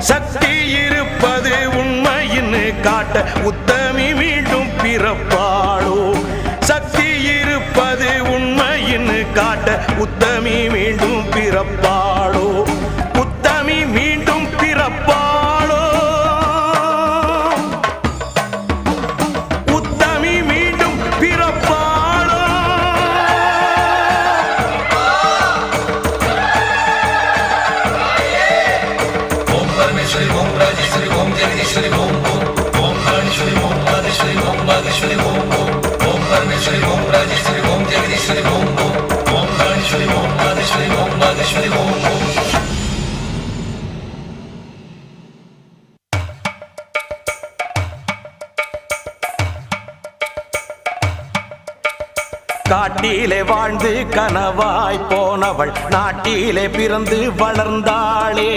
சக்தி இருப்பது உண்மையின்னு காட்ட உத்தமி மீண்டும் பிறப்பாளோ? சக்தி இருப்பது உண்மையின்னு காட்ட உத்தமி மீண்டும் பிறப்பாளோ? ராஜேஸ்வரி ஓம் ராஜேஸ்வரி ஓம் ஜெகதீஸ்வரி ஓம் ஓம் ஓம் ராணேஸ்வரி ஓம் ராஜேஸ்வரி ஓம் நாகேஸ்வரி ஓம் ஓம் ஓம் ராணேஸ்வரி ஓம் ராஜேஸ்வரி ஓம் ஜெகதீஸ்வரி ஓம் ஓம் ஓம் ராணேஸ்வரி ஓம் ராஜேஸ்வரி ஓம் காட்டிலே வாழ்ந்து கனவாய் போனவள் நாட்டிலே பிறந்து வளர்ந்தாளே.